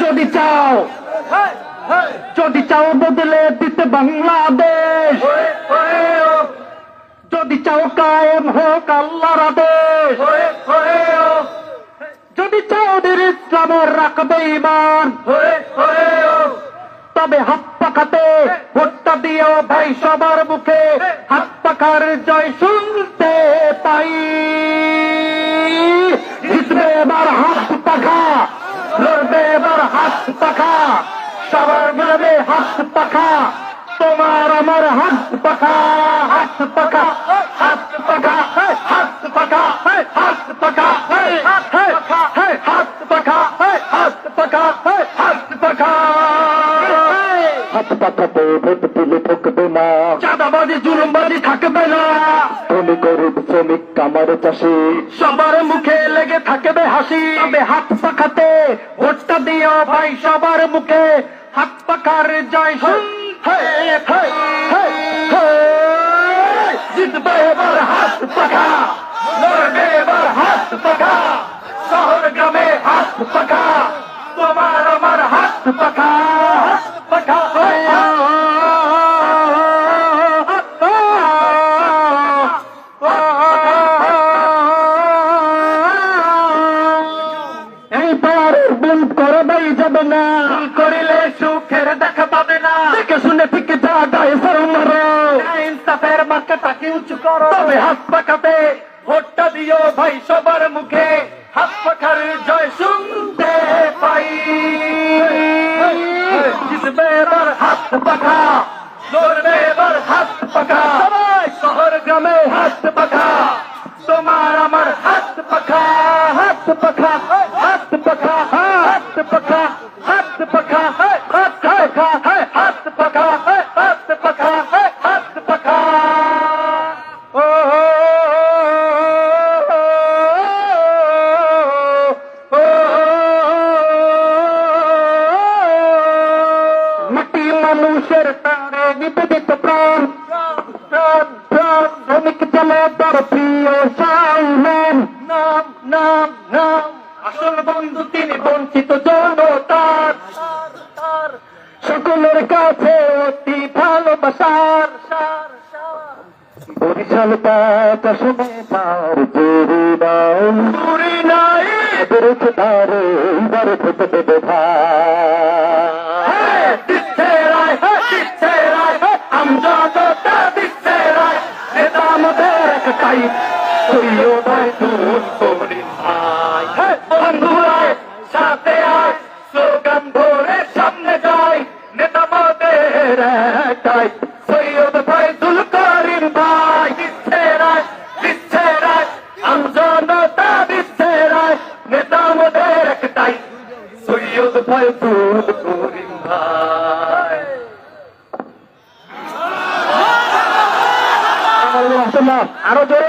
যদি চাও যদি চাও বদলে দিতে বাংলাদেশ। oh. যদি চাও কায়েম হোক আল্লাহর আদেশ। oh. যদি চাও বীর ইসলাম রাখবে ইমান oh. তবে হাত পাখাতে ভোটটা দিও ভাই সবার মুখে। হাত পাখার জয় শুনতে। হাত পাখা তোমার আমার হাত পাখা হাত পাখা হাত পাখা হাত পাখা হাত পাখা হাত পাখা হাত পাখা হাত পাখা হাত পাখা হাত পাখাতে ভোট দিলে ঠকবে না। চাঁদাবাজি জুলুমবাজি থাকবে না। তুমি গরিব শ্রমিক কামার চাষি। সবার মুখে লেগে থাকবে হাসি। তবে হাত পাখাতে ভোটটা দিও ভাই সবার মুখে। হাত পাখার জয়। জিতবে এবার হাত পাখা, লড়বে এবার হাত পাখা শহর গ্রামে হাত পাখা, তোমার আমার হাত পাখা হাত পাখা ভুল করবেই যাবে না। করিলে সুখের দেখা পাবে না। দেখে শুনে ঠিক জায়গায় সর মারো। ইনসাফের মার্কাটাকে উঁচু করো। তবে হাত পাকাতে ভোটটা দিও ভাই সবার মুখে। হাত পাখার জয় শুনতে পাই। জিতবে এবার হাত পাখা। লড়বে এবার হাত পাখা। শহর গ্রামে হাত পাখা। তোমার আমার হাত পাখা। হাত পাখা হাত পাখা হাত পাখা হাত পাখা হাত পাখা হাত পাখা হাত পাখা হাত পাখা। ও মাটি মানুষের টানে নিবেদিত প্রাণ। প্রাণ প্রাণ তার প্রিয় সাউলেন নাম নাম নাম। আসল বন্ধু তিনি বঞ্চিত জনতার পার বরিশাল পাত আসনে পার চুরি নাই চুরি নাই। বরফ তারে বরফ দেবে ভাই দিচ্ছে রায় দিচ্ছে বিশ্বের একাই সৈয়দ ভাই দুলকারিম ভাই বিশ্বের বিশ্বের আমজনতা বিশ্বের নেতা মোদের একটাই। সৈয়দ ভাই। দুলকারিম ভাই আরও জোরে